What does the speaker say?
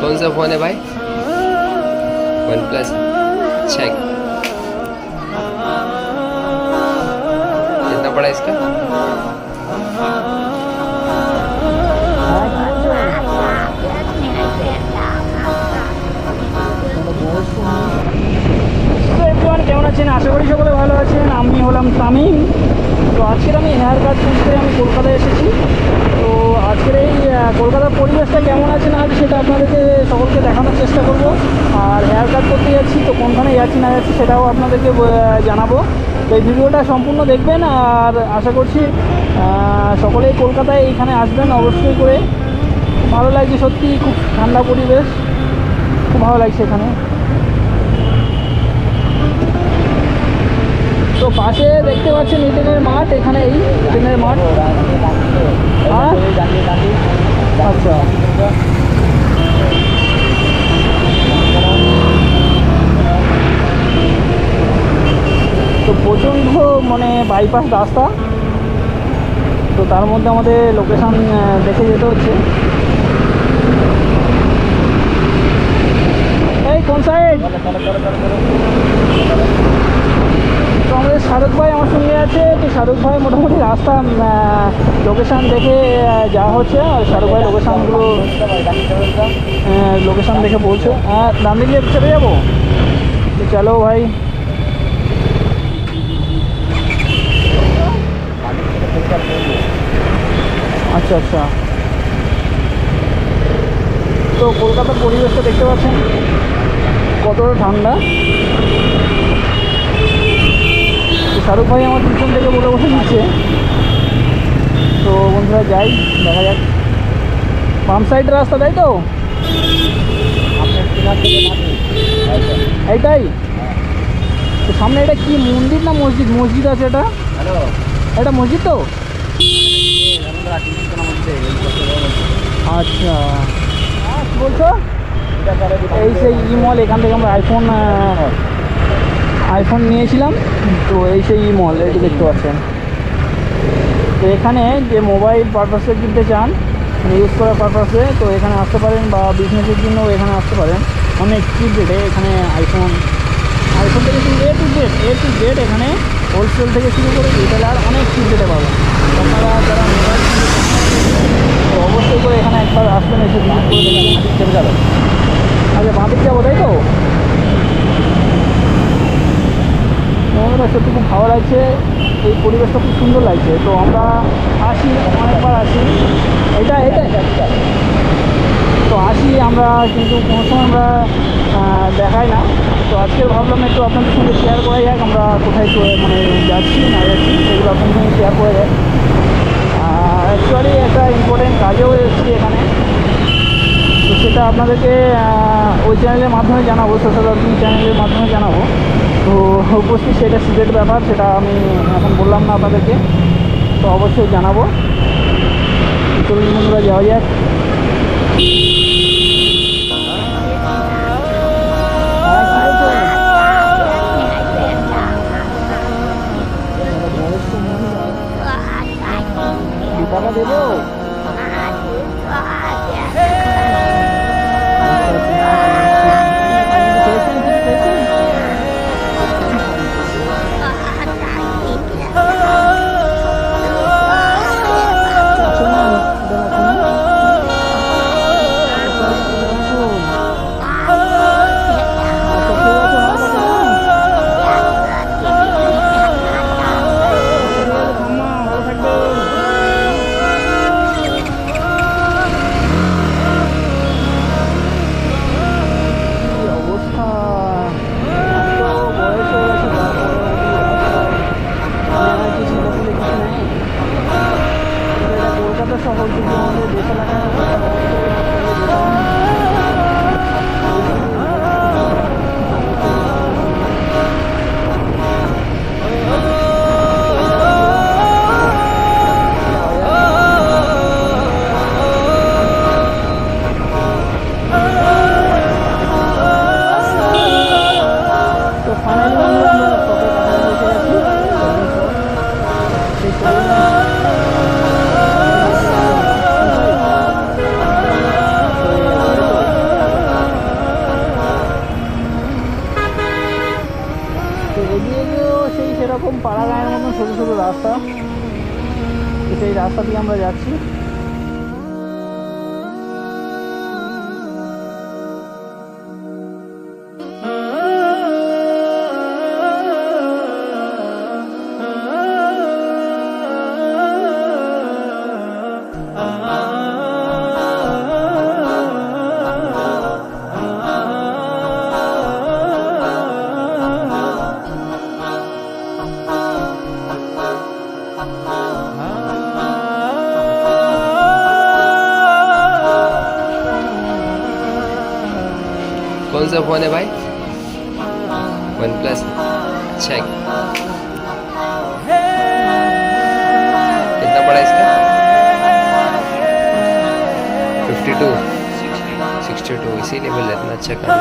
कौन सा फ़ोन है भाई? वन प्लस चेक कितना पड़ा इसका? তো আজকের এই কলকাতার পরিবেশটা কেমন আছে না আছে সেটা আপনাদেরকে সকলকে দেখানোর চেষ্টা করব। আর হেয়ার কাট করতে যাচ্ছি, তো কোনখানে যাচ্ছি না যাচ্ছি সেটাও আপনাদেরকে জানাব। তো এই ভিডিওটা সম্পূর্ণ দেখবেন আর আশা করছি সকলেই কলকাতায় এইখানে আসবেন অবশ্যই করে। ভালো লাগছে সত্যি, খুব ঠান্ডা পরিবেশ। খুব ভালো লাগছে এখানে। তো পাশে দেখতে পাচ্ছেন ইডেনের মাঠ, এখানে এই ইডেনের মাঠ। আচ্ছা তো প্রচণ্ড মানে বাইপাস রাস্তা। তো তার মধ্যে আমাদের লোকেশান দেখে যেতে হচ্ছে। এই কোন সাইড তো আমাদের শাহরুখ ভাই আমার সঙ্গে আছে। তো শাহরুখ ভাই মোটামুটি রাস্তা লোকেশান দেখে যাওয়া হচ্ছে। আর শাহরুখ ভাই লোকেশানগুলো লোকেশান দেখে বলছে। হ্যাঁ ডান দিকে চলে যাব? তো চলো ভাই। আচ্ছা আচ্ছা। তো কলকাতার পরিবেশটা দেখতে পাচ্ছেন। কতটা ঠান্ডা? শাহরুখ ভাই আমার পিছন থেকে বলে বসে নিচ্ছে তো বন্ধুরা যাই দেখা যাক। পাম্প সাইডের রাস্তা তাই তো? এইটাই তো সামনে এটা কি মন্দির না মসজিদ? মসজিদ আছে এটা? এটা মসজিদ তো? আচ্ছা। কি বলছো? এই সেই ই মল এখান থেকে আমরা আইফোন আইফোন নিয়েছিলাম, তো এই সেই মল এটি দেখতে পাচ্ছেন। তো এখানে যে মোবাইল পারপাসে কিনতে চান ইউজ করার পারপাসে তো এখানে আসতে পারেন বা বিজনেসের জন্য এখানে আসতে পারেন। অনেক চিপ রেটে এখানে আইফোন আইফোন থেকে শুরু A to Z A to Z এখানে হোলসেল থেকে শুরু করে রিটেলার অনেক চিপ রেটে পাবেন। আপনারা যারা মোবাইল তো অবশ্যই করে এখানে একবার আসবেন, এসে করে দেখবেন যাবেন। আচ্ছা বাঁদিক যাব, তাই তো? বন্ধুরা সত্যি খুব ভালো লাগছে, এই পরিবেশটা খুব সুন্দর লাগছে। তো আমরা আসি, অনেকবার আসি। এটা এটা তো আসি আমরা, কিন্তু কোনো সময় আমরা দেখাই না। তো আজকে ভাবলাম একটু আপনাদের সঙ্গে শেয়ার করা যাক, আমরা কোথায় মানে যাচ্ছি, না যাচ্ছি সেগুলো আপনাদের সঙ্গে শেয়ার করা যাক। অ্যাকচুয়ালি একটা ইম্পর্টেন্ট কাজেও এসেছি এখানে। তো সেটা আপনাদেরকে ওই চ্যানেলের মাধ্যমে জানাব সোশ্যাল ওয়ার্কিং চ্যানেলের মাধ্যমে জানাব। তো উপস্থিত সেটা সিক্রেট ব্যাপার, সেটা আমি এখন বললাম না আপনাদেরকে। তো অবশ্যই জানাব। চলুন বন্ধুরা, যাওয়া যাক। রাস্তা দিয়ে আমরা যাচ্ছি। कौन सा फ़ोन है भाई? वन प्लस चेक कितना बड़ा इसका? फिफ्टी टू सिक्सटी टू इसीलिए मिल इतना अच्छा काम